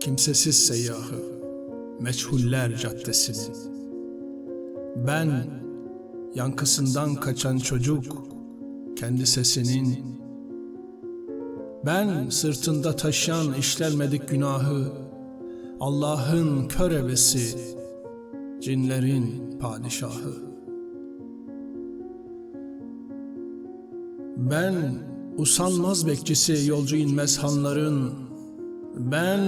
kimsesiz seyyahı, meçhuller caddesini. Ben, yankısından kaçan çocuk, kendi sesinin. Ben, sırtında taşıyan işlenmedik günahı, Allah'ın kör cinlerin padişahı. Ben, usanmaz bekçisi yolcu inmez hanların, ben,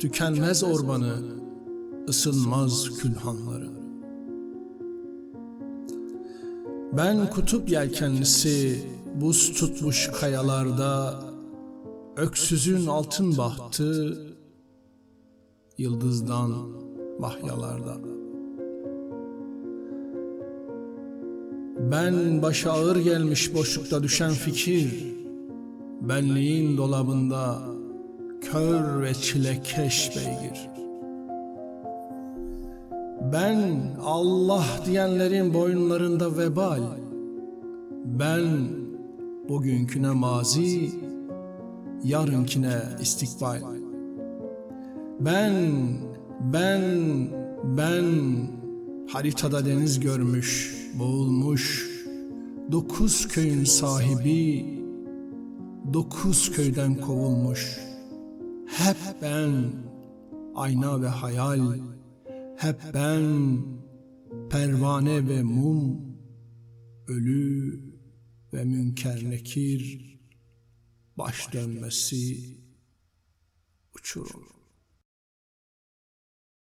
tükenmez ormanı, ısınmaz külhanların. Ben kutup yelkenlisi, buz tutmuş kayalarda, öksüzün altın bahtı, yıldızdan mahyalarda. Ben başa ağır gelmiş boşlukta düşen fikir, benliğin dolabında kör ve çilekeş beygir. Ben Allah diyenlerin boyunlarında vebal, ben bugünküne mazi, yarınkine istikbal. Ben, ben, ben haritada deniz görmüş, boğulmuş, dokuz köyün sahibi, dokuz köyden kovulmuş. Hep ben, ayna ve hayal, hep ben, pervane ve mum, ölü ve münker nekir, baş dönmesi, uçurum.